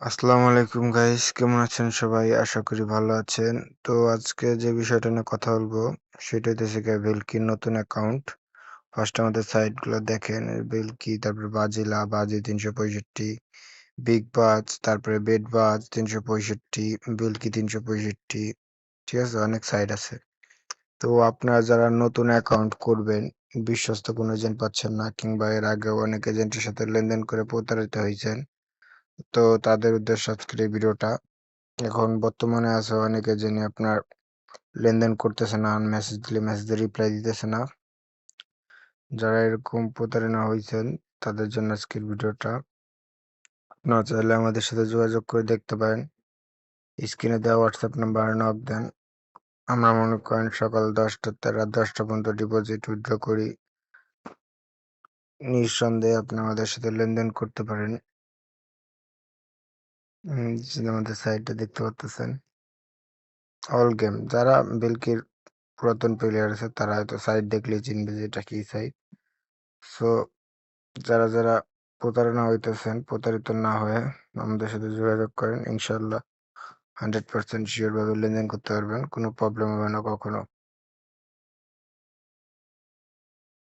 আসসালামু আলাইকুম গাইস কেমন আছেন সবাই? আশা করি ভালো আছেন। তো আজকে যে বিষয়টা নিয়ে কথা বলব সেটা হচ্ছে গিয়ে ভেলকির নতুন অ্যাকাউন্ট ফার্স্ট আমাদের সাইটগুলো দেখেন ভেলকি তারপরে বাজিলা বাজি তিনশো পঁয়ষট্টি বিগ বাজ তারপরে বেড বাজ তিনশো পঁয়ষট্টি বেলকি তিনশো পঁয়ষট্টি, ঠিক আছে? অনেক সাইট আছে। তো আপনারা যারা নতুন অ্যাকাউন্ট করবেন, বিশ্বস্ত কোনো এজেন্ট পাচ্ছেন না, কিংবা এর আগেও অনেক এজেন্টের সাথে লেনদেন করে প্রতারিত হয়েছেন তো তাদের উদ্দেশ্যে আজকের এই ভিডিওটা। এখন বর্তমানে আছে অনেকে যিনি আপনার লেনদেন করতেছে না মেসেজ দিলে মেসেজে রিপ্লাই দিতেছে না। যারা এরকম প্রতারণা হয়েছেন তাদের জন্য আজকের ভিডিওটা। আপনারা চাইলে আমাদের সাথে যোগাযোগ করে দেখতে পারেন। স্ক্রিনে দেওয়া হোয়াটসঅ্যাপ নাম্বার নক দেন। আমরা মনে করেন সকাল দশটা রাত দশটা পর্যন্ত ডিপোজিট উইথড্র করি। নিঃসন্দেহে আপনি আমাদের সাথে লেনদেন করতে পারেন। আমাদের সাইটটা দেখতে পাচ্ছেন অল গেম যারা বেলকির পুরাতন প্লেয়ার আছে, তারা হয়তো সাইট দেখলেই চিনবে যে এটা কি সাইট সো যারা যারা প্রতারণা হইতেছেন, প্রতারিত না হয়ে আমাদের সাথে যোগাযোগ করেন ইনশাল্লাহ হান্ড্রেড পার্সেন্ট শিওর ভাবে লেনদেন করতে পারবেন, কোনো প্রবলেম হবে না কখনো।